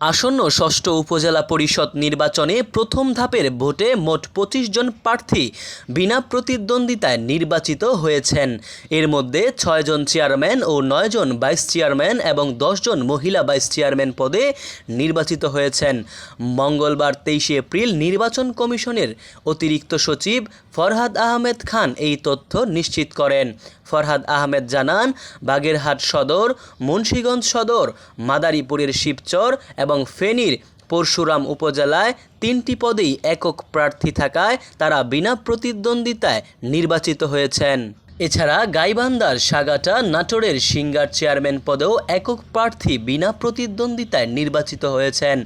আসন্ন ষষ্ঠ উপজেলা পরিষদ নির্বাচনে প্রথম ধাপের ভোটে মোট পঁচিশ জন প্রার্থী বিনা প্রতিদ্বন্দ্বিতায় নির্বাচিত হয়েছেন। এর মধ্যে ছয়জন চেয়ারম্যান ও নয়জন ভাইস চেয়ারম্যান এবং দশজন মহিলা ভাইস চেয়ারম্যান পদে নির্বাচিত হয়েছেন। মঙ্গলবার তেইশে এপ্রিল নির্বাচন কমিশনের অতিরিক্ত সচিব ফরহাদ আহমেদ খান এই তথ্য নিশ্চিত করেন। ফরহাদ আহমেদ জানান, বাগেরহাট সদর, মুন্সীগঞ্জ সদর, মাদারীপুরের শিবচর এবং ফেনীর পরশুরাম উপজেলায় তিনটি পদেই একক প্রার্থী থাকায় তারা বিনা প্রতিদ্বন্দ্বিতায় নির্বাচিত হয়েছেন। এছাড়া গাইবান্ধার সাগাটা নাটোরের সিঙ্গার চেয়ারম্যান পদেও একক প্রার্থী বিনা প্রতিদ্বন্দ্বিতায় নির্বাচিত হয়েছেন।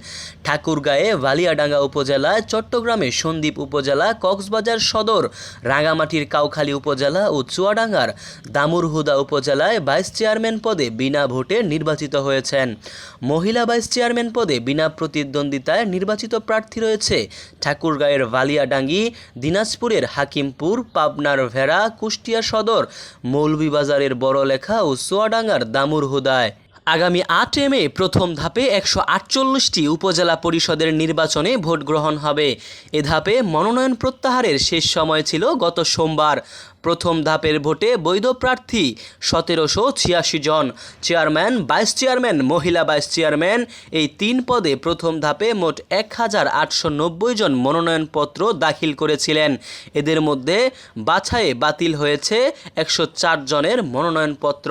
ঠাকুরগাঁয়ে ভালিয়াডাঙ্গা উপজেলায় চট্টগ্রামে সন্দ্বীপ উপজেলা, কক্সবাজার সদর, রাঙামাটির কাউখালী উপজেলা ও চুয়াডাঙ্গার দামুরহুদা উপজেলায় ভাইস চেয়ারম্যান পদে বিনা ভোটে নির্বাচিত হয়েছেন। মহিলা ভাইস চেয়ারম্যান পদে বিনা প্রতিদ্বন্দ্বিতায় নির্বাচিত প্রার্থী রয়েছে ঠাকুরগাঁয়ের ভালিয়াডাঙ্গি দিনাজপুরের হাকিমপুর, পাবনার ভেড়া, কুষ্টিয়া সদর মৌলভীবাজারের বড়লেখা ও সোয়াডাঙ্গার দামুর দামুরহুদায় আগামী আট মে প্রথম ধাপে একশো আটচল্লিশটি উপজেলা পরিষদের নির্বাচনে ভোট গ্রহণ হবে। এ ধাপে মনোনয়ন প্রত্যাহারের শেষ সময় ছিল গত সোমবার। প্রথম ধাপের ভোটে বৈধ প্রার্থী সতেরোশো ছিয়াশি জন। চেয়ারম্যান, ভাইস চেয়ারম্যান, মহিলা ভাইস চেয়ারম্যান এই তিন পদে প্রথম ধাপে মোট এক হাজার আটশো নব্বই জন মনোনয়নপত্র দাখিল করেছিলেন। এদের মধ্যে বাছাইয়ে বাতিল হয়েছে একশো চার জনের মনোনয়নপত্র।